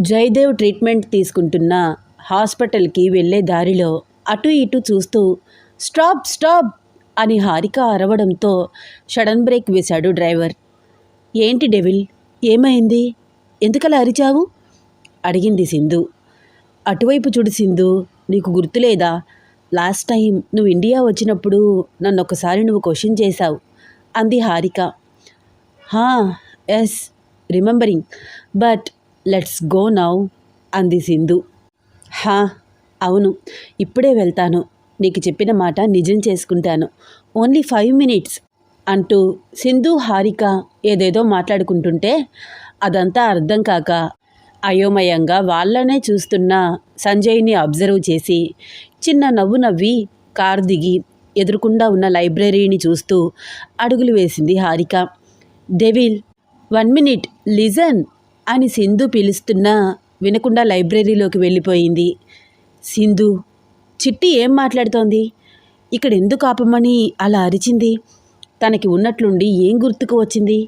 Jayadev treatment తీసుకుంటున్న హాస్పిటల్కి వెళ్ళే దారిలో అటు ఇటు చూస్తూ స్టాప్ స్టాప్ అని హారిక అరవడంతో షడన్ బ్రేక్ వేశాడు డ్రైవర్. ఏంటి డెవిల్? ఏమైంది? ఎందుకలా అరిచావు? అడిగింది సింధు. అటువైపు చూడు సింధు నీకు గుర్తులేదా? లాస్ట్ టైం నువ్వు ఇండియా వచ్చినప్పుడు నన్ను ఒకసారి నువ్వు క్వశ్చన్ చేశావు అంది హారిక. హా yes remembering. But let's go now అంది సింధు. హా అవును ఇప్పుడే వెళ్తాను. నీకు చెప్పిన మాట నిజం చేసుకుంటాను. ఓన్లీ ఫైవ్ మినిట్స్ అంటూ సింధు హారిక ఏదేదో మాట్లాడుకుంటుంటే అదంతా అర్థం కాక అయోమయంగా వాళ్ళనే చూస్తున్న సంజయ్ని అబ్జర్వ్ చేసి చిన్న నవ్వు నవ్వి కారు దిగి ఎదురుకుండా ఉన్న లైబ్రరీని చూస్తూ అడుగులు వేసింది Harika. Devil one minute listen అని సింధు పిలుస్తున్నా వినకుండా లైబ్రరీలోకి వెళ్ళిపోయింది. సింధు చిట్టి ఏం మాట్లాడుతోంది? ఇక్కడ ఎందుకు ఆపమని అలా అరిచింది? తనకి ఉన్నట్లుండి ఏం గుర్తుకు వచ్చింది?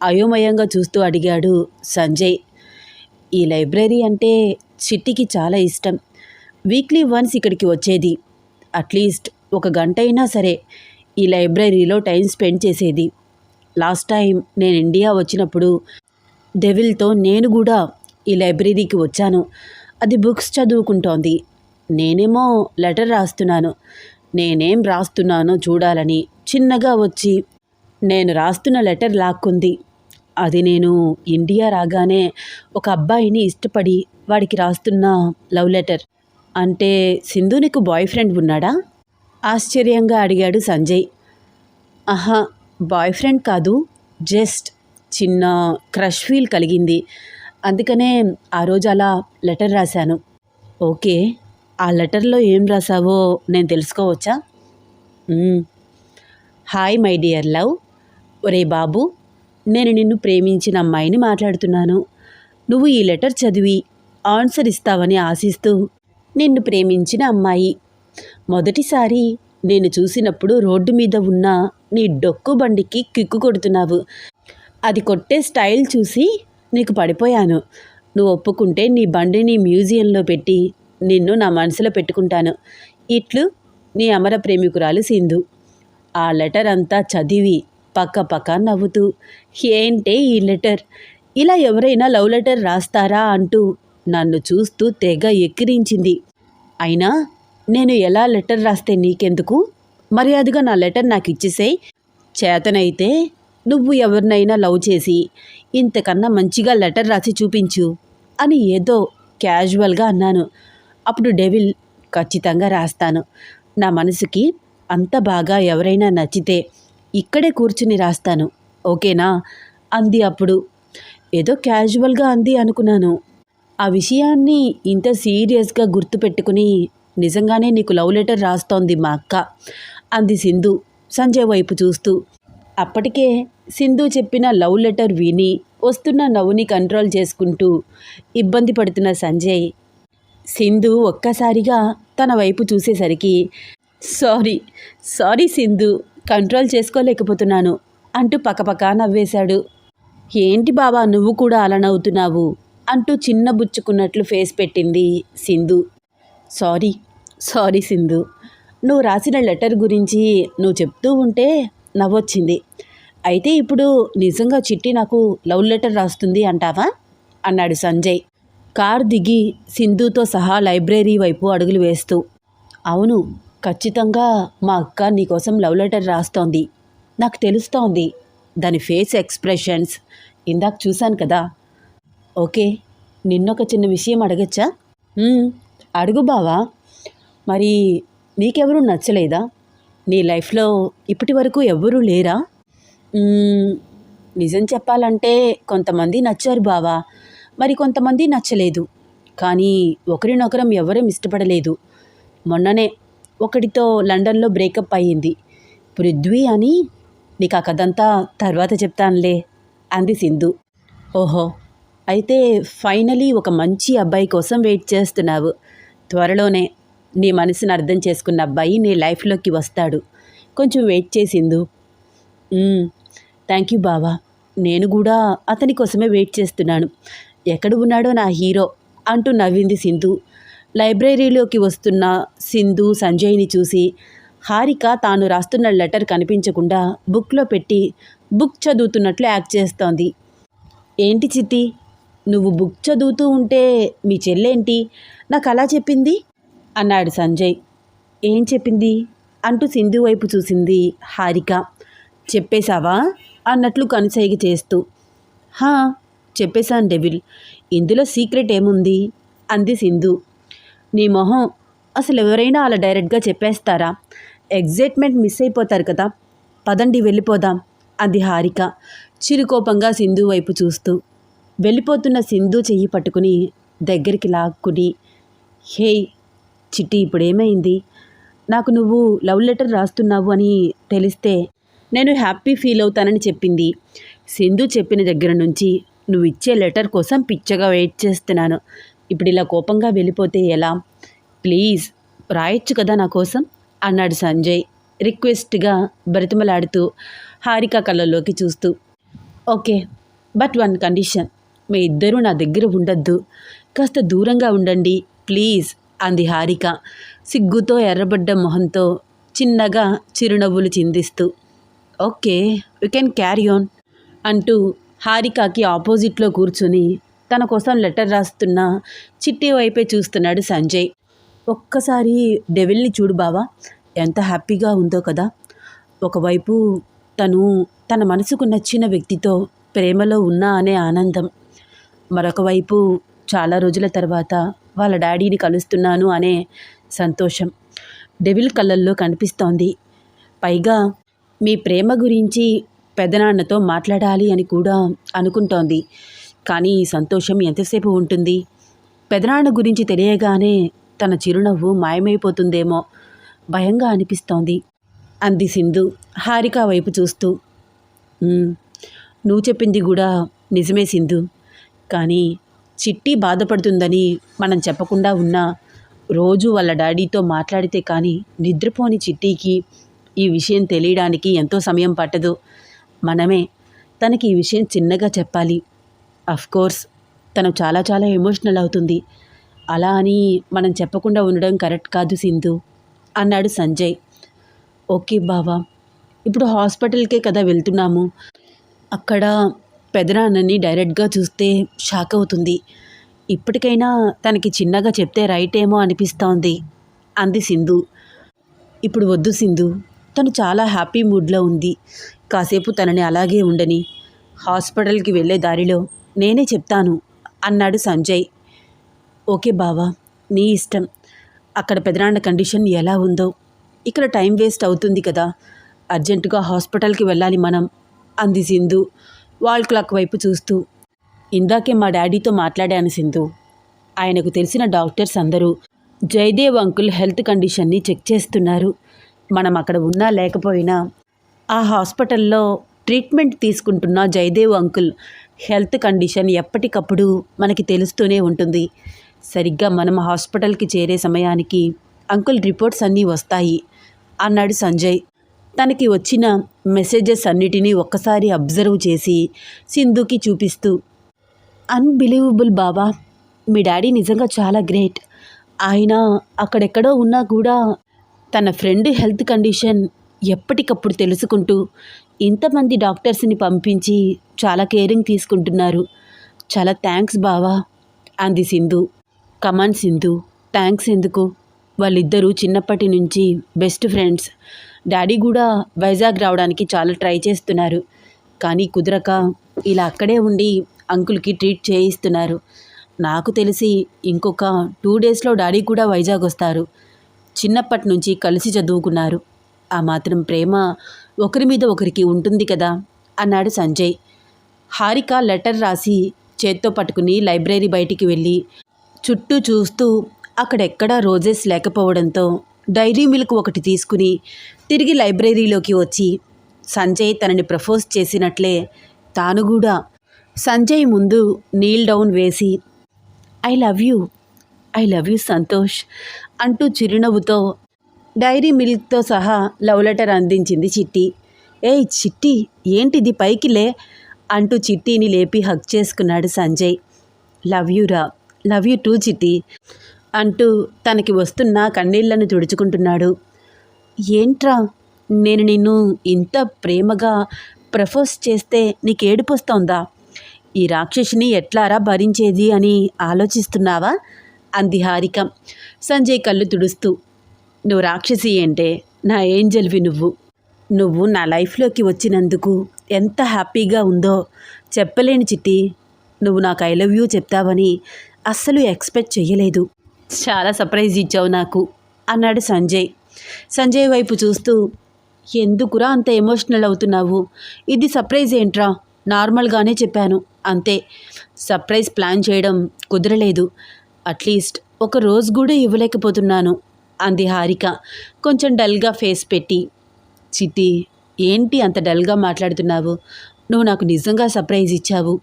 అయోమయంగా చూస్తూ అడిగాడు సంజయ్. ఈ లైబ్రరీ అంటే చిట్టికి చాలా ఇష్టం. వీక్లీ వన్స్ ఇక్కడికి వచ్చేది. అట్లీస్ట్ ఒక గంట అయినా సరే ఈ లైబ్రరీలో టైం స్పెండ్ చేసేది. లాస్ట్ టైం నేను ఇండియా వచ్చినప్పుడు డెవిల్తో నేను కూడా ఈ లైబ్రరీకి వచ్చాను. అది బుక్స్ చదువుకుంటోంది. నేనేమో లెటర్ రాస్తున్నాను. నేనేం రాస్తున్నానో చూడాలని చిన్నగా వచ్చి నేను రాస్తున్న లెటర్ లాక్కుంది. అది నేను ఇండియా రాగానే ఒక అబ్బాయిని ఇష్టపడి వాడికి రాస్తున్న లవ్ లెటర్. అంటే సింధు నీకు బాయ్ ఫ్రెండ్ ఉన్నాడా? ఆశ్చర్యంగా అడిగాడు సంజయ్. ఆహా బాయ్ ఫ్రెండ్ కాదు జస్ట్ చిన్న క్రష్ ఫీల్ కలిగింది. అందుకనే ఆ రోజు అలా లెటర్ రాశాను. ఓకే ఆ లెటర్లో ఏం రాసావో నేను తెలుసుకోవచ్చా? Hi my dear love. ఒరే బాబు నేను నిన్ను ప్రేమించిన అమ్మాయిని మాట్లాడుతున్నాను. నువ్వు ఈ లెటర్ చదివి ఆన్సర్ ఇస్తావని ఆశిస్తూ నిన్ను ప్రేమించిన అమ్మాయి. మొదటిసారి నేను చూసినప్పుడు రోడ్డు మీద ఉన్న నీ డొక్కు బండికి కిక్కు కొడుతున్నావు. అది కొట్టే స్టైల్ చూసి నీకు పడిపోయాను. నువ్వు ఒప్పుకుంటే నీ బండిని మ్యూజియంలో పెట్టి నిన్ను నా మనసులో పెట్టుకుంటాను. ఇట్లు నీ అమర ప్రేమికురాలు సింధు. ఆ లెటర్ అంతా చదివి పక్క పక్క నవ్వుతూ ఏంటే ఈ లెటర్? ఇలా ఎవరైనా లవ్ లెటర్ రాస్తారా? అంటూ నన్ను చూస్తూ తెగ ఎక్కిరించింది. అయినా నేను ఎలా లెటర్ రాస్తే నీకెందుకు? మర్యాదగా నా లెటర్ నాకు ఇచ్చేసేయ్. చేతనైతే నువ్వు ఎవరినైనా లవ్ చేసి ఇంతకన్నా మంచిగా లెటర్ రాసి చూపించు అని ఏదో క్యాజువల్గా అన్నాను. అప్పుడు డెవిల్ ఖచ్చితంగా రాస్తాను. నా మనసుకి అంత బాగా ఎవరైనా నచ్చితే ఇక్కడే కూర్చుని రాస్తాను. ఓకేనా? అంది అప్పుడు. ఏదో క్యాజువల్గా అంది అనుకున్నాను. ఆ విషయాన్ని ఇంత సీరియస్గా గుర్తుపెట్టుకుని నిజంగానే నీకు లవ్ లెటర్ రాస్తోంది మా అక్క అంది సింధు సంజయ్ వైపు చూస్తూ. అప్పటికే సింధు చెప్పిన లవ్ లెటర్ విని వస్తున్న నవ్వుని కంట్రోల్ చేసుకుంటూ ఇబ్బంది పడుతున్న సంజయ్ సింధు ఒక్కసారిగా తన వైపు చూసేసరికి సారీ సారీ సింధు కంట్రోల్ చేసుకోలేకపోతున్నాను అంటూ పక్కపక్క నవ్వేశాడు. ఏంటి బాబా నువ్వు కూడా అలా నవ్వుతున్నావు? అంటూ చిన్న బుచ్చుకున్నట్లు ఫేస్ పెట్టింది సింధు. సారీ సారీ సింధు నువ్వు రాసిన లెటర్ గురించి నువ్వు చెప్తూ ఉంటే నవ్వొచ్చింది. అయితే ఇప్పుడు నిజంగా చిట్టి నాకు లవ్ లెటర్ రాస్తుంది అంటావా? అన్నాడు సంజయ్. కార్ దిగి సింధుతో సహా లైబ్రరీ వైపు అడుగులు వేస్తూ. అవును ఖచ్చితంగా మా అక్క నీకోసం లవ్ లెటర్ రాస్తోంది. నాకు తెలుస్తోంది. దాని ఫేస్ ఎక్స్ప్రెషన్స్. ఇందాక చూశాను కదా. ఓకే నిన్నొక చిన్న విషయం అడగచ్చా? అడుగు బావా. మరి నీకెవరూ నచ్చలేదా? నీ లైఫ్లో ఇప్పటి వరకు ఎవరూ లేరా? నిజం చెప్పాలంటే కొంతమంది నచ్చారు బావా. మరి కొంతమంది నచ్చలేదు. కానీ ఒకరినొకరం ఎవరం ఇష్టపడలేదు. మొన్ననే ఒకటితో లండన్లో బ్రేకప్ అయ్యింది. పృథ్వీ అని నీకు ఆ కథంతా తర్వాత చెప్తానులే అంది సింధు. ఓహో అయితే ఫైనలీ ఒక మంచి అబ్బాయి కోసం వెయిట్ చేస్తున్నావు. త్వరలోనే నీ మనసుని అర్థం చేసుకున్న అబ్బాయి నీ లైఫ్లోకి వస్తాడు. కొంచెం వెయిట్ చేసిందు థ్యాంక్ యూ బావా. నేను కూడా అతని కోసమే వెయిట్ చేస్తున్నాను. ఎక్కడ ఉన్నాడో నా హీరో అంటూ నవ్వింది సింధు. లైబ్రరీలోకి వస్తున్న సింధు సంజయ్ని చూసి హారిక తాను రాస్తున్న లెటర్ కనిపించకుండా బుక్లో పెట్టి బుక్ చదువుతున్నట్లు యాక్ట్ చేస్తోంది. ఏంటి చిత్తి నువ్వు బుక్ చదువుతూ ఉంటే మీ చెల్లేంటి? నాకు అలా చెప్పింది? అన్నాడు సంజయ్. ఏం చెప్పింది? అంటూ సింధు వైపు చూసింది హారిక. చెప్పేశావా? అన్నట్లు కనుసైగి చేస్తూ హా చెప్పేశాను డెవిల్. ఇందులో సీక్రెట్ ఏముంది? అంది సింధు. నీ మొహం అసలు ఎవరైనా అలా డైరెక్ట్గా చెప్పేస్తారా? ఎగ్జైట్మెంట్ మిస్ అయిపోతారు కదా. పదండి వెళ్ళిపోదాం అంది హారిక చిరుకోపంగా సింధు వైపు చూస్తూ. వెళ్ళిపోతున్న సింధు చెయ్యి పట్టుకుని దగ్గరికి లాక్కుని హే చిట్టి ఇప్పుడేమైంది? నాకు నువ్వు లవ్ లెటర్ రాస్తున్నావు అని తెలిస్తే నేను హ్యాపీ ఫీల్ అవుతానని చెప్పింది. సింధు చెప్పిన దగ్గర నుంచి నువ్వు ఇచ్చే లెటర్ కోసం పిచ్చగా వెయిట్ చేస్తున్నాను. ఇప్పుడు ఇలా కోపంగా వెళ్ళిపోతే ఎలా? ప్లీజ్ రాయొచ్చు కదా నా కోసం? అన్నాడు సంజయ్ రిక్వెస్ట్గా బ్రతిమలాడుతూ హారిక కళ్ళలోకి చూస్తూ. ఓకే బట్ వన్ కండిషన్ మీ ఇద్దరూ నా దగ్గర ఉండొద్దు. కాస్త దూరంగా ఉండండి ప్లీజ్ అంది హారిక సిగ్గుతో ఎర్రబడ్డ మొహంతో చిన్నగా చిరునవ్వులు చిందిస్తూ. Okay you can carry on అంటూ హారికకి ఆపోజిట్లో కూర్చుని తన కోసం లెటర్ రాస్తున్న చిట్టి వైపే చూస్తున్నాడు సంజయ్. ఒక్కసారి డెవిల్ని చూడు బావా ఎంత హ్యాపీగా ఉందో కదా. ఒకవైపు తను తన మనసుకు నచ్చిన వ్యక్తితో ప్రేమలో ఉన్నా అనే ఆనందం మరొక వైపు చాలా రోజుల తర్వాత వాళ్ళ డాడీని కలుస్తున్నాను అనే సంతోషం డెవిల్ కళ్ళల్లో కనిపిస్తోంది. పైగా మీ ప్రేమ గురించి పెదనాన్నతో మాట్లాడాలి అని కూడా అనుకుంటోంది. కానీ ఈ సంతోషం ఎంతసేపు ఉంటుంది? పెదనాన్న గురించి తెలియగానే తన చిరునవ్వు మాయమైపోతుందేమో భయంగా అనిపిస్తోంది. అంది సింధు హారిక వైపు చూస్తూ. నువ్వు చెప్పింది కూడా నిజమే సింధు. కానీ చిట్టి బాధపడుతుందని మనం చెప్పకుండా ఉన్నా రోజు వాళ్ళ డాడీతో మాట్లాడితే కానీ నిద్రపోని చిట్టీకి ఈ విషయం తెలియడానికి ఎంతో సమయం పట్టదు. మనమే తనకి ఈ విషయం చిన్నగా చెప్పాలి. కోర్స్ తను చాలా చాలా ఎమోషనల్ అవుతుంది. అలా అని మనం చెప్పకుండా ఉండడం కరెక్ట్ కాదు సింధు అన్నాడు సంజయ్. ఓకే బావా ఇప్పుడు హాస్పిటల్కే కదా వెళ్తున్నాము. అక్కడ పెదనాన్నని డైరెక్ట్గా చూస్తే షాక్ అవుతుంది. ఇప్పటికైనా తనకి చిన్నగా చెప్తే రైట్ ఏమో అనిపిస్తోంది అంది సింధు. ఇప్పుడు వద్దు సింధు తను చాలా హ్యాపీ మూడ్లో ఉంది. కాసేపు తనని అలాగే ఉండని హాస్పిటల్కి వెళ్ళే దారిలో నేనే చెప్తాను అన్నాడు సంజయ్. ఓకే బావా నీ ఇష్టం. అక్కడ పెదనాన్న కండిషన్ ఎలా ఉందో. ఇక్కడ టైం వేస్ట్ అవుతుంది కదా. అర్జెంటుగా హాస్పిటల్కి వెళ్ళాలి మనం అంది సింధు వాల్ క్లాక్ వైపు చూస్తూ. ఇందాకే మా డాడీతో మాట్లాడాను సింధు. ఆయనకు తెలిసిన డాక్టర్స్ అందరూ జయదేవ్ అంకుల్ హెల్త్ కండిషన్ని చెక్ చేస్తున్నారు. మనం అక్కడ ఉన్నా లేకపోయినా ఆ హాస్పిటల్లో ట్రీట్మెంట్ తీసుకుంటున్న జయదేవ్ అంకుల్ హెల్త్ కండిషన్ ఎప్పటికప్పుడు మనకి తెలుస్తూనే ఉంటుంది. సరిగ్గా మనం హాస్పిటల్కి చేరే సమయానికి అంకుల్ రిపోర్ట్స్ అన్నీ వస్తాయి అన్నాడు సంజయ్. తనకి వచ్చిన మెసేజెస్ అన్నిటినీ ఒక్కసారి అబ్జర్వ్ చేసి సింధుకి చూపిస్తూ అన్బిలీవబుల్ బాబా మీ డాడీ నిజంగా చాలా గ్రేట్. ఆయన అక్కడెక్కడో ఉన్నా కూడా తన ఫ్రెండ్ హెల్త్ కండిషన్ ఎప్పటికప్పుడు తెలుసుకుంటూ ఇంతమంది డాక్టర్స్ని పంపించి చాలా కేరింగ్ తీసుకుంటున్నారు. చాలా థ్యాంక్స్ బావా అంది సింధు. కమాన్ సింధు థ్యాంక్స్ ఎందుకు? వాళ్ళిద్దరూ చిన్నప్పటి నుంచి బెస్ట్ ఫ్రెండ్స్. డాడీ కూడా వైజాగ్ రావడానికి చాలా ట్రై చేస్తున్నారు. కానీ కుదరక ఇలా అక్కడే ఉండి అంకుల్కి ట్రీట్ చేయిస్తున్నారు. నాకు తెలిసి ఇంకొక టూ డేస్లో డాడీ కూడా వైజాగ్ వస్తారు. చిన్నప్పటి నుంచి కలిసి చదువుకున్నారు. ఆ మాత్రం ప్రేమ ఒకరి మీద ఒకరికి ఉంటుంది కదా అన్నాడు సంజయ్. హారిక లెటర్ రాసి చేత్తో పట్టుకుని లైబ్రరీ బయటికి వెళ్ళి చుట్టూ చూస్తూ అక్కడెక్కడా రోజెస్ లేకపోవడంతో డైరీ మిల్క్ ఒకటి తీసుకుని తిరిగి లైబ్రరీలోకి వచ్చి సంజయ్ తనని ప్రపోజ్ చేసినట్లే తాను కూడా. సంజయ్ ముందు నీల్ డౌన్ వేసి I love you I love you Santosh అంటూ చిరునవ్వుతో డైరీ మిల్క్తో సహా లవ్ లెటర్ అందించింది చిట్టి. ఏయ్ చిట్టి ఏంటిది పైకిలే అంటూ చిట్టిని లేపి హక్ చేసుకున్నాడు సంజయ్. లవ్ యూ రా లవ్ యూ టూ చిట్టి అంటూ తనకి వస్తున్న కన్నీళ్ళను తుడుచుకుంటున్నాడు. ఏంట్రా నేను నిన్ను ఇంత ప్రేమగా ప్రపోజ్ చేస్తే నీకు ఏడుపొస్తోందా ఈ రాక్షసిని ఎట్లారా భరించేది అని ఆలోచిస్తున్నావా? అంది హారిక సంజయ్ కళ్ళు తుడుస్తూ నువ్వు రాక్షసి అంటే నా ఏంజల్వి నువ్వు. నువ్వు నా లైఫ్లోకి వచ్చినందుకు ఎంత హ్యాపీగా ఉందో చెప్పలేని చిట్టి. నువ్వు నాకు ఐ లవ్ యూ చెప్తావని అస్సలు ఎక్స్పెక్ట్ చేయలేదు చాలా సర్ప్రైజ్ ఇచ్చావు నాకు అన్నాడు సంజయ్. సంజయ్ వైపు చూస్తూ ఎందుకురా అంత ఎమోషనల్ అవుతున్నావు? ఇది సర్ప్రైజ్ ఏంట్రా? నార్మల్గానే చెప్పాను. అంతే. సర్ప్రైజ్ ప్లాన్ చేయడం కుదరలేదు. అట్లీస్ట్ ఒక రోజు కూడా ఇవ్వలేకపోతున్నాను అంది హారిక కొంచెం డల్గా ఫేస్ పెట్టి. చిట్టి ఏంటి అంత డల్గా మాట్లాడుతున్నావు? నువ్వు నాకు నిజంగా సర్ప్రైజ్ ఇచ్చావు.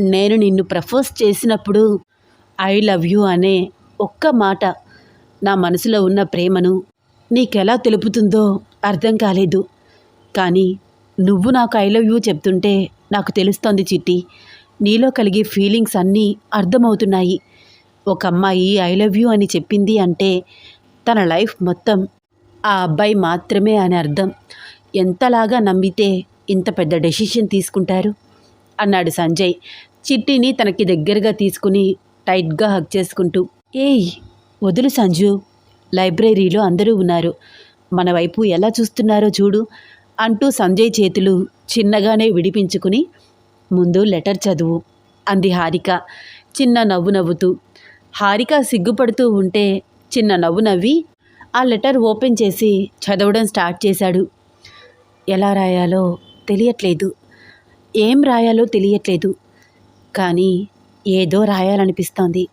నేను నిన్ను ప్రపోజ్ చేసినప్పుడు ఐ లవ్ యూ అనే ఒక్క మాట నా మనసులో ఉన్న ప్రేమను నీకెలా తెలుపుతుందో అర్థం కాలేదు. కానీ నువ్వు నాకు ఐ లవ్ యూ చెప్తుంటే నాకు తెలుస్తోంది చిట్టి. నీలో కలిగే ఫీలింగ్స్ అన్నీ అర్థమవుతున్నాయి. ఒక అమ్మాయి ఐ లవ్ యూ అని చెప్పింది అంటే తన లైఫ్ మొత్తం ఆ అబ్బాయి మాత్రమే అని అర్థం. ఎంతలాగా నమ్మితే ఇంత పెద్ద డెసిషన్ తీసుకుంటారు? అన్నాడు సంజయ్. చిట్టిని తనకి దగ్గరగా తీసుకుని టైట్గా హక్ చేసుకుంటూ ఏయ్ వదులు సంజు లైబ్రరీలో అందరూ ఉన్నారు. మన వైపు ఎలా చూస్తున్నారో చూడు అంటూ సంజయ్ చేతులు చిన్నగానే విడిపించుకుని ముందు లెటర్ చదువు అంది హారిక. చిన్న నవ్వు నవ్వుతూ హారిక సిగ్గుపడుతూ ఉంటే చిన్న నవ్వు నవ్వి ఆ లెటర్ ఓపెన్ చేసి చదవడం స్టార్ట్ చేశాడు. ఎలా రాయాలో తెలియట్లేదు. ఏం రాయాలో తెలియట్లేదు. కానీ ఏదో రాయాలనిపిస్తోంది.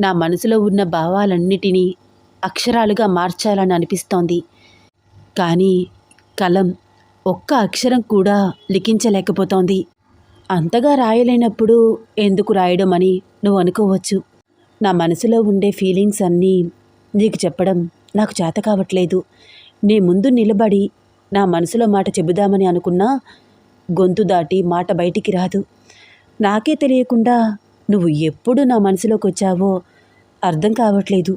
నా మనసులో ఉన్న భావాలన్నిటినీ అక్షరాలుగా మార్చాలని అనిపిస్తోంది. కానీ కలం ఒక్క అక్షరం కూడా లిఖించలేకపోతోంది. అంతగా రాయలేనప్పుడు ఎందుకు రాయడం అని నువ్వు అనుకోవచ్చు. నా మనసులో ఉండే ఫీలింగ్స్ అన్నీ నీకు చెప్పడం నాకు చేత కావట్లేదు. నీ ముందు నిలబడి నా మనసులో మాట చెబుదామని అనుకున్నా గొంతు దాటి మాట బయటికి రాదు. నాకే తెలియకుండా నువ్వు ఎప్పుడు నా మనసులోకి వచ్చావో అర్థం కావట్లేదు.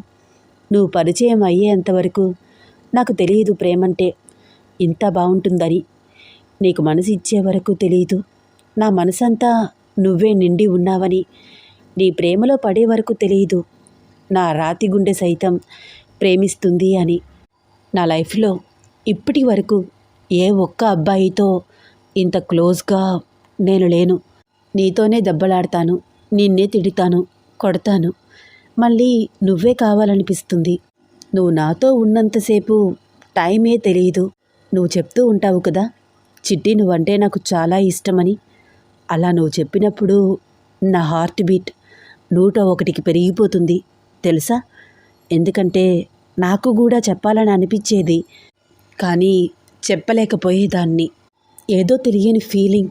నువ్వు పరిచయం అయ్యేంతవరకు నాకు తెలియదు ప్రేమంటే. ఇంత బాగుంటుందని నీకు మనసు ఇచ్చే వరకు తెలియదు. నా మనసంతా నువ్వే నిండి ఉన్నావని నీ ప్రేమలో పడే వరకు తెలియదు. నా రాతి గుండె సైతం ప్రేమిస్తుంది అని. నా లైఫ్లో ఇప్పటి వరకు ఏ ఒక్క అబ్బాయితో ఇంత క్లోజ్గా నేను లేను. నీతోనే దెబ్బలాడతాను నిన్నే తిడతాను కొడతాను. మళ్ళీ నువ్వే కావాలనిపిస్తుంది. నువ్వు నాతో ఉన్నంతసేపు టైమే తెలియదు నువ్వు చెప్తూ ఉంటావు కదా చిట్టి నువ్వంటే నాకు చాలా ఇష్టమని. అలా నువ్వు చెప్పినప్పుడు నా హార్ట్ బీట్ నూట ఒకటికి పెరిగిపోతుంది. తెలుసా? ఎందుకంటే నాకు కూడా చెప్పాలని అనిపించేది. కానీ చెప్పలేకపోయేదాన్ని. ఏదో తెలియని ఫీలింగ్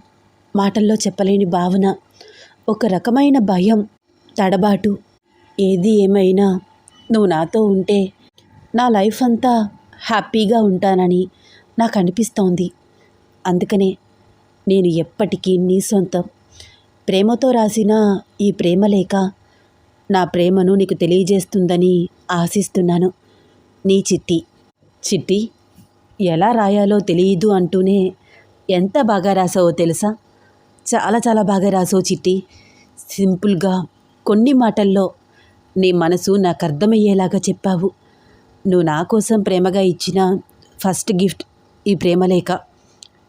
మాటల్లో చెప్పలేని భావన ఒక రకమైన భయం తడబాటు. ఏది ఏమైనా నువ్వు నాతో ఉంటే నా లైఫ్ అంతా హ్యాపీగా ఉంటానని నాకు అనిపిస్తోంది. అందుకనే నేను ఎప్పటికీ నీ సొంతం. ప్రేమతో రాసిన ఈ ప్రేమలేఖ నా ప్రేమను నీకు తెలియజేస్తుందని ఆశిస్తున్నాను. నీ చిట్టి. చిట్టి ఎలా రాయాలో తెలియదు అంటూనే ఎంత బాగా రాసావో తెలుసా? చాలా చాలా బాగా రాసావు చిట్టి. సింపుల్గా కొన్ని మాటల్లో నీ మనసు నాకు అర్థమయ్యేలాగా చెప్పావు. నువ్వు నా కోసం ప్రేమగా ఇచ్చిన ఫస్ట్ గిఫ్ట్ ఈ ప్రేమలేఖ.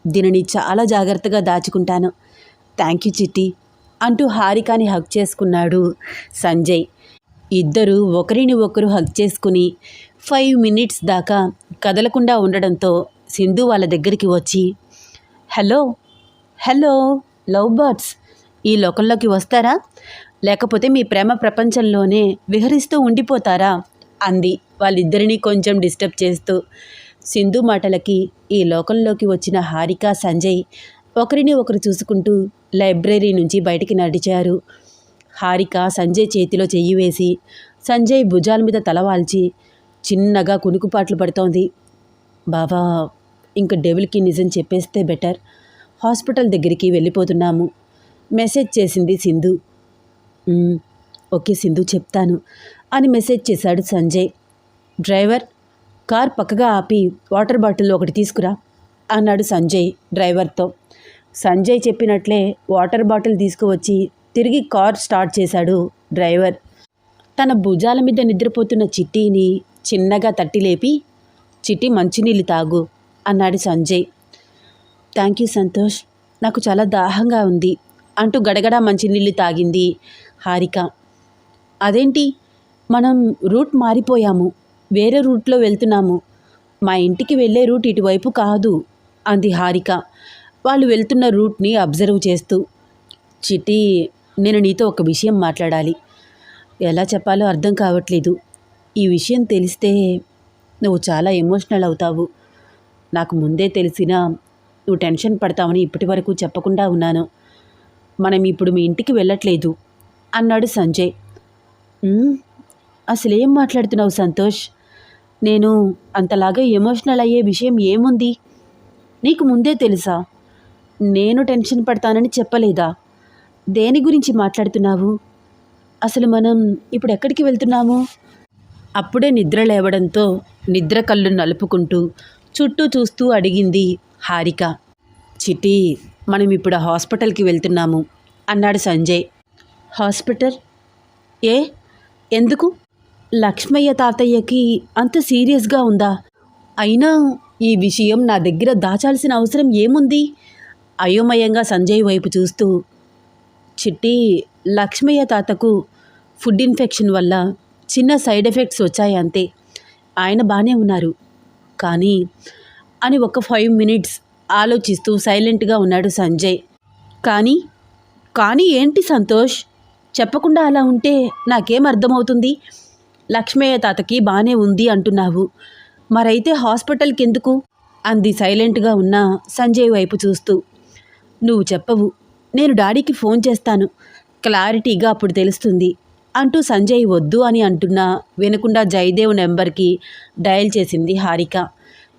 దీనిని చాలా జాగ్రత్తగా దాచుకుంటాను. థ్యాంక్ యూ చిట్టి. అంటూ హారికాని హక్ చేసుకున్నాడు సంజయ్. ఇద్దరు ఒకరిని ఒకరు హక్ చేసుకుని ఫైవ్ మినిట్స్ దాకా కదలకుండా ఉండడంతో సింధు వాళ్ళ దగ్గరికి వచ్చి హలో హలో లవ్ బర్డ్స్ ఈ లోకంలోకి వస్తారా? లేకపోతే మీ ప్రేమ ప్రపంచంలోనే విహరిస్తూ ఉండిపోతారా? అంది. వాళ్ళిద్దరినీ కొంచెం డిస్టర్బ్ చేస్తూ సింధు మాటలకి ఈ లోకంలోకి వచ్చిన హారిక సంజయ్ ఒకరిని ఒకరు చూసుకుంటూ లైబ్రరీ నుంచి బయటికి నడిచారు. హారిక సంజయ్ చేతిలో చెయ్యి వేసి సంజయ్ భుజాల మీద తలవాల్చి చిన్నగా కునుకుపాట్లు పడుతోంది. బావా ఇంక డెవిల్కి నిజం చెప్పేస్తే బెటర్. హాస్పిటల్ దగ్గరికి వెళ్ళిపోతున్నాము. మెసేజ్ చేసింది సింధు. ఓకే సింధు చెప్తాను అని మెసేజ్ చేశాడు సంజయ్. డ్రైవర్ కార్ పక్కగా ఆపి వాటర్ బాటిల్ ఒకటి తీసుకురా అన్నాడు సంజయ్ డ్రైవర్తో. సంజయ్ చెప్పినట్లే వాటర్ బాటిల్ తీసుకువచ్చి తిరిగి కార్ స్టార్ట్ చేశాడు డ్రైవర్. తన భుజాల మీద నిద్రపోతున్న చిట్టిని చిన్నగా తట్టి లేపి చిట్టి మంచినీళ్ళు తాగు అన్నాడు సంజయ్. థ్యాంక్ యూ సంతోష్ నాకు చాలా దాహంగా ఉంది అంటూ గడగడా మంచినీళ్ళు తాగింది హారిక. అదేంటి మనం రూట్ మారిపోయాము వేరే రూట్లో వెళ్తున్నాము మా ఇంటికి వెళ్ళే రూట్ ఇటువైపు కాదు అంది హారిక. వాళ్ళు వెళ్తున్న రూట్ని అబ్జర్వ్ చేస్తూ చిటి నేను నీతో ఒక విషయం మాట్లాడాలి. ఎలా చెప్పాలో అర్థం కావట్లేదు. ఈ విషయం తెలిస్తే నువ్వు చాలా ఎమోషనల్ అవుతావు. నాకు ముందే తెలిసినా నువ్వు టెన్షన్ పడతావని ఇప్పటి వరకు చెప్పకుండా ఉన్నాను. మనం ఇప్పుడు మీ ఇంటికి వెళ్ళట్లేదు అన్నాడు సంజయ్. అసలు ఏం మాట్లాడుతున్నావు సంతోష్? నేను అంతలాగా ఎమోషనల్ అయ్యే విషయం ఏముంది? నీకు ముందే తెలుసా? నేను టెన్షన్ పడతానని చెప్పలేదా? దేని గురించి మాట్లాడుతున్నావు? అసలు మనం ఇప్పుడు ఎక్కడికి వెళ్తున్నాము? అప్పుడే నిద్ర లేవడంతో నిద్ర కళ్ళు నలుపుకుంటూ చుట్టూ చూస్తూ అడిగింది హారిక. చిటి మనం ఇప్పుడు హాస్పిటల్కి వెళ్తున్నాము అన్నాడు సంజయ్. హాస్పిటల్? ఏ? ఎందుకు? లక్ష్మయ్య తాతయ్యకి అంత సీరియస్గా ఉందా? అయినా ఈ విషయం నా దగ్గర దాచాల్సిన అవసరం ఏముంది? అయోమయంగా సంజయ్ వైపు చూస్తూ చిట్టి లక్ష్మయ్య తాతకు ఫుడ్ ఇన్ఫెక్షన్ వల్ల చిన్న సైడ్ ఎఫెక్ట్స్ వచ్చాయి అంతే. ఆయన బాగానే ఉన్నారు. కానీ అని ఒక ఫైవ్ మినిట్స్ ఆలోచిస్తూ సైలెంట్గా ఉన్నాడు సంజయ్. కానీ కానీ ఏంటి సంతోష్? చెప్పకుండా అలా ఉంటే నాకేం అర్థమవుతుంది? లక్ష్మయ్య తాతకి బాగానే ఉంది అంటున్నావు. మరైతే హాస్పిటల్కి ఎందుకు అంది సైలెంట్గా ఉన్న సంజయ్ వైపు చూస్తూ. నువ్వు చెప్పవు. నేను డాడీకి ఫోన్ చేస్తాను. క్లారిటీగా అప్పుడు తెలుస్తుంది. అంటూ సంజయ్ వద్దు అని అంటున్నా వినకుండా జయదేవ్ నెంబర్కి డయల్ చేసింది హారిక.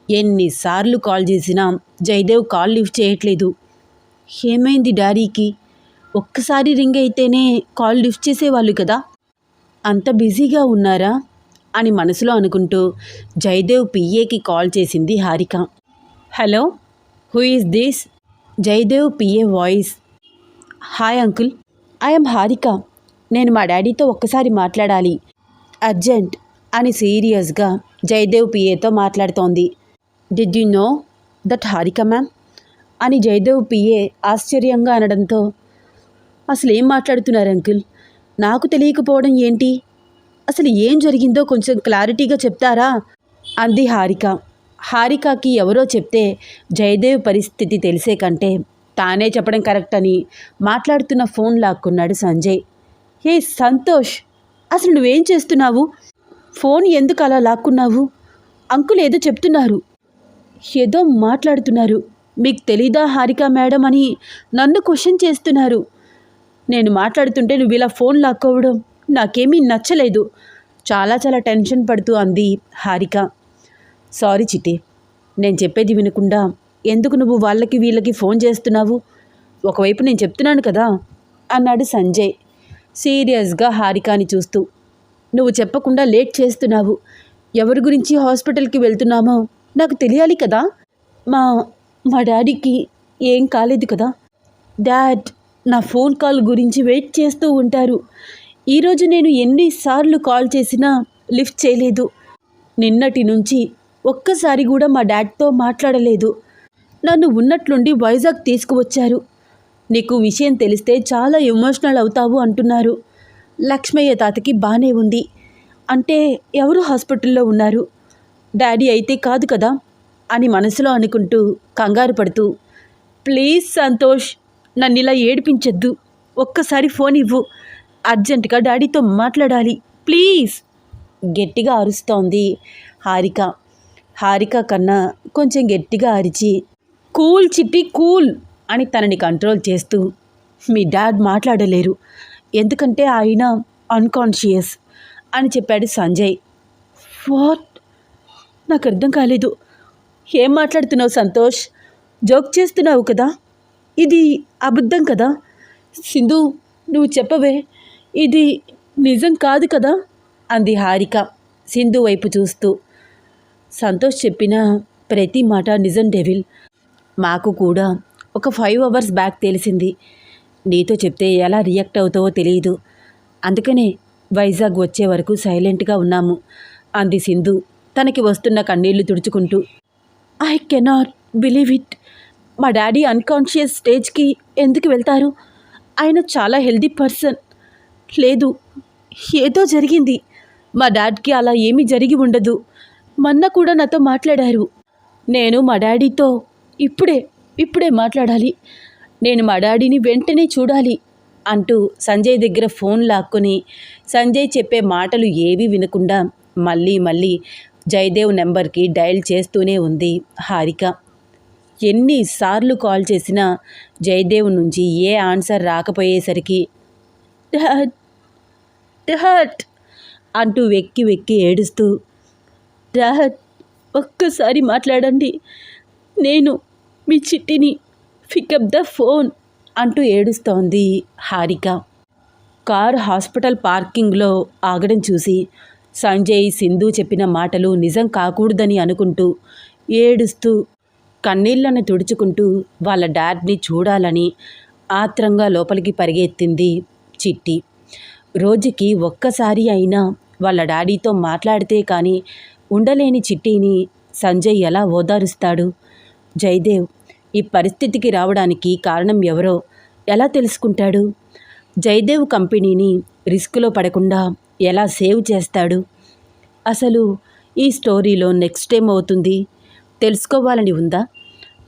ఎన్నిసార్లు కాల్ చేసినా జయదేవ్ కాల్ లిఫ్ట్ చేయట్లేదు. ఏమైంది డాడీకి? ఒక్కసారి రింగ్ అయితేనే కాల్ లిఫ్ట్ చేసేవాళ్ళు కదా? అంత బిజీగా ఉన్నారా? అని మనసులో అనుకుంటూ జయదేవ్ పిఏకి కాల్ చేసింది Harika. Hello who is this? Jayadev PA voice. Hi uncle. I'm Harika. నేను మా డాడీతో ఒక్కసారి మాట్లాడాలి. అర్జెంట్ అని సీరియస్గా జయదేవ్ పిఏతో మాట్లాడుతోంది. Did you know that Harika ma'am అని జయదేవ్ పిఏ ఆశ్చర్యంగా అనడంతో అసలు ఏం మాట్లాడుతున్నారు అంకుల్? నాకు తెలియకపోవడం ఏంటి? అసలు ఏం జరిగిందో కొంచెం క్లారిటీగా చెప్తారా? అంది హారిక. హారికకి ఎవరో చెప్తే జయదేవ్ పరిస్థితి తెలిసే కంటే తానే చెప్పడం కరెక్ట్ అని మాట్లాడుతున్న ఫోన్ లాక్కున్నాడు సంజయ్. ఏ సంతోష్ అసలు నువ్వేం చేస్తున్నావు? ఫోన్ ఎందుకు అలా లాక్కున్నావు? అంకుల్ ఏదో చెప్తున్నారు. ఏదో మాట్లాడుతున్నారు. మీకు తెలీదా హారిక మేడం అని నన్ను క్వశ్చన్ చేస్తున్నారు. నేను మాట్లాడుతుంటే నువ్వు ఇలా ఫోన్ లాక్కోవడం నాకేమీ నచ్చలేదు. చాలా చాలా టెన్షన్ పడుతూ అంది హారిక. సారీ చిట్టి నేను చెప్పేది వినకుండా ఎందుకు నువ్వు వాళ్ళకి వీళ్ళకి ఫోన్ చేస్తున్నావు? ఒకవైపు నేను చెప్తున్నాను కదా అన్నాడు సంజయ్ సీరియస్గా హారికాని చూస్తూ. నువ్వు చెప్పకుండా లేట్ చేస్తున్నావు. ఎవరి గురించి హాస్పిటల్కి వెళ్తున్నామో నాకు తెలియాలి కదా? మా మా డాడీకి ఏం కాలేదు కదా? డాడ్ నా ఫోన్ కాల్ గురించి వెయిట్ చేస్తూ ఉంటారు. ఈరోజు నేను ఎన్నిసార్లు కాల్ చేసినా లిఫ్ట్ చేయలేదు. నిన్నటి నుంచి ఒక్కసారి కూడా మా డాడ్తో మాట్లాడలేదు. నన్ను ఉన్నట్లుండి వైజాగ్ తీసుకువచ్చారు. నీకు విషయం తెలిస్తే చాలా ఎమోషనల్ అవుతావు అంటున్నారు. లక్ష్మయ్య తాతకి బాగానే ఉంది. అంటే ఎవరు హాస్పిటల్లో ఉన్నారు? డాడీ అయితే కాదు కదా? అని మనసులో అనుకుంటూ కంగారు పడుతూ ప్లీజ్ సంతోష్ నన్ను ఇలా ఏడిపించొద్దు. ఒక్కసారి ఫోన్ ఇవ్వు. అర్జెంటుగా డాడీతో మాట్లాడాలి. ప్లీజ్. గట్టిగా అరుస్తోంది హారిక. హారిక కన్నా కొంచెం గట్టిగా అరిచి కూల్ చిట్టి కూల్ అని తనని కంట్రోల్ చేస్తూ మీ డాడ్ మాట్లాడలేరు. ఎందుకంటే ఆయన అన్కాన్షియస్ అని చెప్పాడు సంజయ్. వాట్? నాకు అర్థం కాలేదు. ఏం మాట్లాడుతున్నావు సంతోష్? జోక్ చేస్తున్నావు కదా? ఇది అబద్ధం కదా? సింధు నువ్వు చెప్పవే. ఇది నిజం కాదు కదా? అంది హారిక సింధు వైపు చూస్తూ. సంతోష్ చెప్పిన ప్రతి మాట నిజం డెవిల్. మాకు కూడా ఒక ఫైవ్ అవర్స్ బ్యాక్ తెలిసింది. నీతో చెప్తే ఎలా రియాక్ట్ అవుతావో తెలియదు అందుకనే వైజాగ్ వచ్చే వరకు సైలెంట్గా ఉన్నాము. అంది సింధు తనకి వస్తున్న కన్నీళ్ళు తుడుచుకుంటూ. I cannot believe it. మా డాడీ అన్కాన్షియస్ స్టేజ్కి ఎందుకు వెళ్తారు? ఆయన చాలా హెల్దీ పర్సన్. లేదు ఏదో జరిగింది. మా డాడ్కి అలా ఏమీ జరిగి ఉండదు. మొన్న కూడా నాతో మాట్లాడారు. నేను మా డాడీతో ఇప్పుడే ఇప్పుడే మాట్లాడాలి. నేను మా డాడీని వెంటనే చూడాలి అంటూ సంజయ్ దగ్గర ఫోన్ లాక్కొని సంజయ్ చెప్పే మాటలు ఏవీ వినకుండా మళ్ళీ మళ్ళీ జయదేవ్ నెంబర్కి డయల్ చేస్తూనే ఉంది హారిక. ఎన్నిసార్లు కాల్ చేసినా జయదేవ్ నుంచి ఏ ఆన్సర్ రాకపోయేసరికి డాడ్ డాడ్ అంటూ వెక్కి వెక్కి ఏడుస్తూ డాడ్ ఒక్కసారి మాట్లాడండి. నేను మీ చిట్టిని పికప్ ద ఫోన్ అంటూ ఏడుస్తోంది హారిక. కార్ హాస్పిటల్ పార్కింగ్లో ఆగడం చూసి సంజయ్ సింధు చెప్పిన మాటలు నిజం కాకూడదని అనుకుంటూ ఏడుస్తూ కన్నీళ్ళను తుడుచుకుంటూ వాళ్ళ డాడ్ని చూడాలని ఆత్రంగా లోపలికి పరిగెత్తింది చిట్టి. రోజుకి ఒక్కసారి అయినా వాళ్ళ డాడీతో మాట్లాడితే కానీ ఉండలేని చిట్టిని సంజయ్ ఎలా ఓదారుస్తాడు? జయదేవ్ ఈ పరిస్థితికి రావడానికి కారణం ఎవరో ఎలా తెలుసుకుంటాడు? జయదేవ్ కంపెనీని రిస్క్లో పడకుండా ఎలా సేవ్ చేస్తాడు? అసలు ఈ స్టోరీలో నెక్స్ట్ టైం అవుతుంది? తెలుసుకోవాలని ఉందా?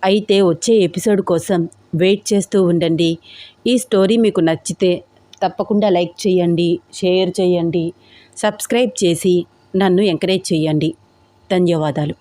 అయితే వచ్చే ఎపిసోడ్ కోసం వెయిట్ చేస్తూ ఉండండి. ఈ స్టోరీ మీకు నచ్చితే తప్పకుండా లైక్ చేయండి షేర్ చేయండి సబ్స్క్రైబ్ చేసి నన్ను ఎంకరేజ్ చేయండి ధన్యవాదాలు.